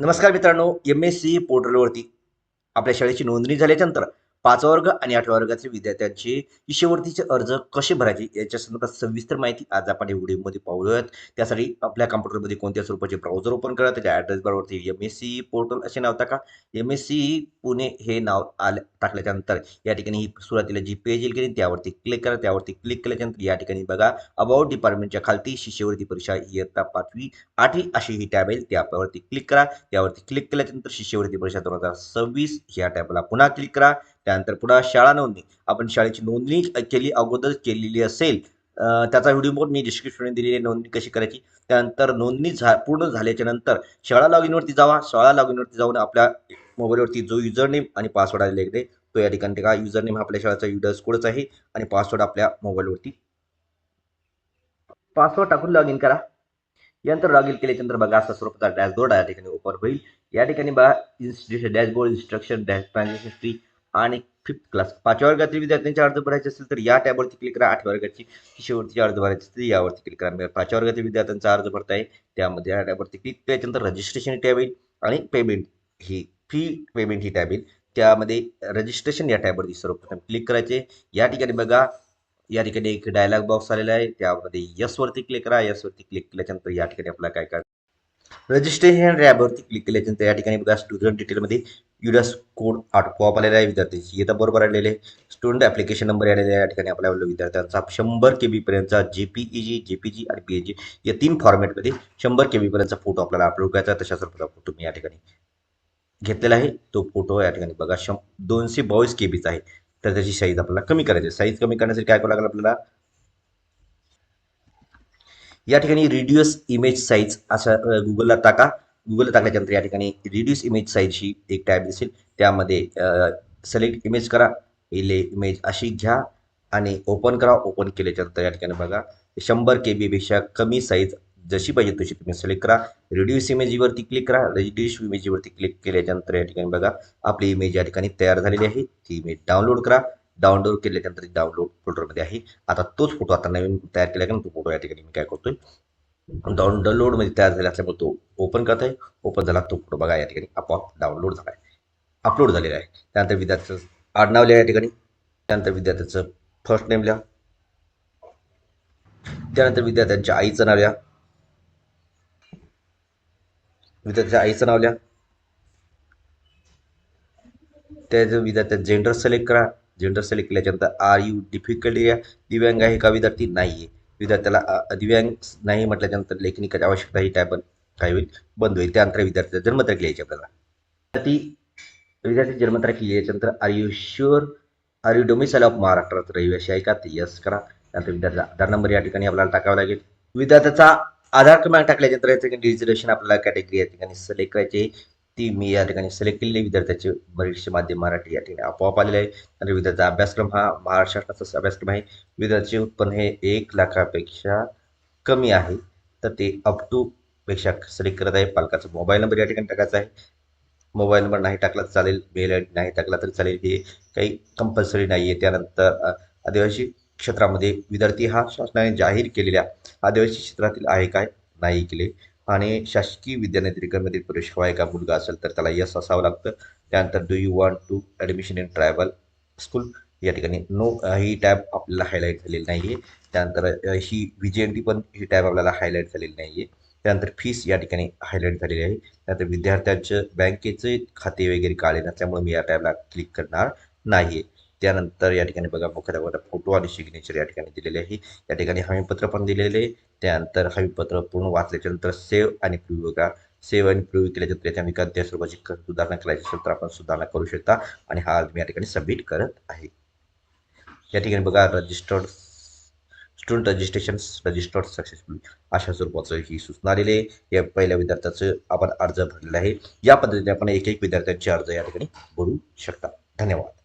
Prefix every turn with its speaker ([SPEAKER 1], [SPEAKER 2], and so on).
[SPEAKER 1] नमस्कार मित्रांनो M S C पोर्टलवरती आपल्या शाळेची नोंदणी झाल्याच्यानंतर पाचवा वर्ग आणि आठव्या वर्गातील विद्यार्थ्यांचे शिष्यवृत्तीचे अर्ज कसे भरायचे याच्या संदर्भात सविस्तर माहिती आज आपण या व्हिडिओमध्ये पाहूयात. त्यासाठी आपल्या कम्प्युटरमध्ये कोणत्या स्वरूपाचे ब्राउझर ओपन करा त्याच्या ॲड्रेस बारवरती एम एस सी पोर्टल असे नाव टाका. एम एस सी पुणे हे नाव आलं टाकल्याच्यानंतर या ठिकाणी ही सुरुवातीला जी पेज येईल की नाही त्यावरती क्लिक करा. त्यावरती क्लिक केल्याच्यानंतर या ठिकाणी बघा अबाउट डिपार्टमेंटच्या खालती शिष्यवृत्ती परीक्षा इयत्ता पाचवी आठवी अशी ही टॅब येईल त्यावरती क्लिक करा. त्यावरती क्लिक केल्यानंतर शिष्यवृत्ती परीक्षा दोन हजार सव्वीस ह्या टॅबला पुन्हा क्लिक करा. त्यानंतर पुन्हा शाळा नोंदणी. आपण शाळेची नोंदणी केली अगोदर केलेली असेल त्याचा व्हिडिओ मी डिस्क्रिप्शन दिलेली आहे नोंदणी कशी करायची? त्यानंतर नोंदणी झा पूर्ण झाल्याच्यानंतर शाळा लॉग इनवरती जावा. शाळा लॉग इनवरती जाऊन आपल्या मोबाईलवरती जो युजर नेम आणि पासवर्ड आलेला इकडे तो या ठिकाणी का युजर नेम आपल्या शाळेचा युडर्स कोडच आहे आणि पासवर्ड आपल्या मोबाईलवरती पासवर्ड टाकून लॉग इन करा. यानंतर लॉग इन केल्यानंतर बघा असा स्वरूपाचा डॅशबोर्ड या ठिकाणी ओपन होईल. या ठिकाणी बघा institution dashboard instruction dash transaction history आणि फिफ्थ क्लास पाचव्या वर्गातील विद्यार्थ्यांचे अर्ज भरायचे असेल तर या टॅबवरती क्लिक करा. आठव्या वर्गाची शिष्यवृत्तीचे अर्ज भरायचे असतील यावरती क्लिक करा. म्हणजे पाचव्या वर्गातील विद्यार्थ्यांचा अर्ज भरता त्यामध्ये या टॅबवरती क्लिक केल्यानंतर रजिस्ट्रेशन टॅब येईल आणि पेमेंट ही फी पेमेंट ही टॅब येईल. त्यामध्ये रजिस्ट्रेशन या टॅबवरती सर्वप्रथम क्लिक करायचे. या ठिकाणी बघा या ठिकाणी एक डायलॉग बॉक्स आलेला आहे. त्यामध्ये यस वरती क्लिक करा. यस वरती क्लिक केल्याच्यानंतर या ठिकाणी आपल्याला काय काय रजिस्ट्रेशन टॅबवरती क्लिक केल्याच्यानंतर या ठिकाणी बघा स्टुडंट डिटेलमध्ये युडस कोड आपोआप आलेला आहे विद्यार्थ्यांची येतं बरोबर आलेले स्टुडंट ॲप्लिकेशन नंबर आलेला आहे या ठिकाणी आपल्याला विद्यार्थ्यांचा. शंभर के बीपर्यंतचा जे पी ई जी जे पी जी आणि पी एच जी या तीन फॉर्मॅटमध्ये शंभर के बीपर्यंतचा फोटो आपल्याला अपलोड करायचा तशा स्वरूपाचा फोटो मी या ठिकाणी घेतलेला आहे. तो फोटो या ठिकाणी बघा शं दोनशे बावीस के बीचा आहे. तर त्याची साईज आपल्याला कमी करायची आहे. साईज कमी करण्यासाठी काय करावं लागेल आपल्याला? या ठिकाणी रिड्यूस इमेज साईज असं गुगलला टाका. गुगलला टाकल्याच्यानंतर या ठिकाणी रिड्यूस इमेज साईजची एक टॅब दिसेल. त्यामध्ये सिलेक्ट इमेज करा इले इमेज अशी घ्या आणि ओपन करा. ओपन केल्याच्यानंतर या ठिकाणी बघा शंभर के बीपेक्षा कमी साईज जशी पाहिजे तशी तुम्ही सिलेक्ट करा. रिड्यूस इमेजवरती क्लिक करा. रिड्यूस इमेजवरती क्लिक केल्याच्यानंतर या ठिकाणी बघा आपली इमेज या ठिकाणी तयार झालेली आहे. ती इमेज डाउनलोड करा. डाउनलोड केल्याच्यानंतर डाउनलोड फोल्डरमध्ये आहे. आता तोच फोटो आता नवीन तयार केला का तो फोटो या ठिकाणी मी काय करतोय. डाऊन डाउनलोडमध्ये तयार झाला असल्यामुळे तो ओपन करत आहे. ओपन झाला तो फोटो बघा या ठिकाणी आपोआप डाउनलोड झाला आहे. अपलोड झालेला आहे. त्यानंतर विद्यार्थ्याचं आडनाव लिहा या ठिकाणी. त्यानंतर विद्यार्थ्याचं फर्स्ट नेम लिहा. त्यानंतर विद्यार्थ्यांच्या आईचं नाव लिहा. विद्यार्थ्याच्या आईचं नाव लिहा. त्याचं विद्यार्थ्याचं जेंडर सिलेक्ट करा. जेंडर सिलेक्ट केल्याच्यानंतर आर यू डिफिकल्ट एरिया दिव्यांग आहे का? विद्यार्थी नाही आहे विद्यार्थ्याला दिव्यांग नाही म्हटल्याच्यानंतर लेखनिकाची आवश्यकता ही टॅब काय होईल. बंद होईल. त्यानंतर विद्यार्थ्याचा जन्मतारीख लिहायची आपल्याला. विद्यार्थी विद्यार्थी जन्मतारीख लिहायच्यानंतर are you sure are you domicile of महाराष्ट्रात रहिवासी आहे का? ते यस करा. त्यानंतर विद्यार्थ्याचा आधार नंबर या ठिकाणी आपल्याला टाकावा लागेल. विद्यार्थ्याचा आधार क्रमांक टाकल्याच्यानंतर या ठिकाणी आपल्याला कॅटेगरी या ठिकाणी सिलेक्ट करायची ती मी या ठिकाणी सिलेक्ट केलेली विद्यार्थ्याचे बरेचसे माध्यम मराठी या ठिकाणी आपोआप आलेले आहे आणि विद्यार्थ्याचा अभ्यासक्रम हा महाराष्ट्र शासनाचा अभ्यासक्रम आहे. विद्यार्थ्याचे उत्पन्न हे एक लाखापेक्षा कमी आहे. तर ते अप टू पेक्षा सिलेक्ट करत आहे. पालकाचा मोबाईल नंबर या ठिकाणी टाकायचा आहे. मोबाईल नंबर नाही टाकला तर चालेल. मेल आय डी नाही टाकला तर चालेल. हे काही कंपल्सरी नाही आहे त्यानंतर आदिवासी क्षेत्रामध्ये विद्यार्थी हा शासनाने जाहीर केलेल्या आदिवासी क्षेत्रातील आहे काय? नाही केले. आणि शासकीय विद्यानिधिकरणमधील प्रवेश हवा आहे का मुलगा असेल तर त्याला यस असावं लागतं. त्यानंतर do you want to admission in tribal school या ठिकाणी नो ही टॅब आपल्याला हायलाईट झालेली नाही आहे त्यानंतर ही व्ही जी एन टी पण ही टॅब आपल्याला हायलाईट झालेली नाही आहे त्यानंतर फीस या ठिकाणी हायलाईट झालेली आहे. त्यानंतर विद्यार्थ्यांचं बँकेचे खाते वगैरे काढले नसल्यामुळे मी या टॅबला क्लिक करणार नाही आहे त्यानंतर या ठिकाणी बघा मुख्याध्यापकाचा फोटो आणि सिग्नेचर या ठिकाणी दिलेले आहे. या ठिकाणी हमीपत्र पण दिलेले आहे. त्यानंतर हमीपत्र पूर्ण वाचल्याच्या नंतर सेव्ह आणि प्रिव्ह्यू बघा. सेव्ह आणि प्रिव्ह्यू केल्याच्या त्याच्या विकास स्वरूपाची सुधारणा करायची असेल तर आपण सुधारणा करू शकता. आणि हा मी या ठिकाणी सबमिट करत आहे. या ठिकाणी बघा registered student registration registered successful अशा स्वरूपाचं ही सूचना आलेली आहे. या पहिल्या विद्यार्थ्याचं आपण अर्ज भरलेला आहे. या पद्धतीने आपण एक एक विद्यार्थ्यांचे अर्ज या ठिकाणी भरू शकता. धन्यवाद.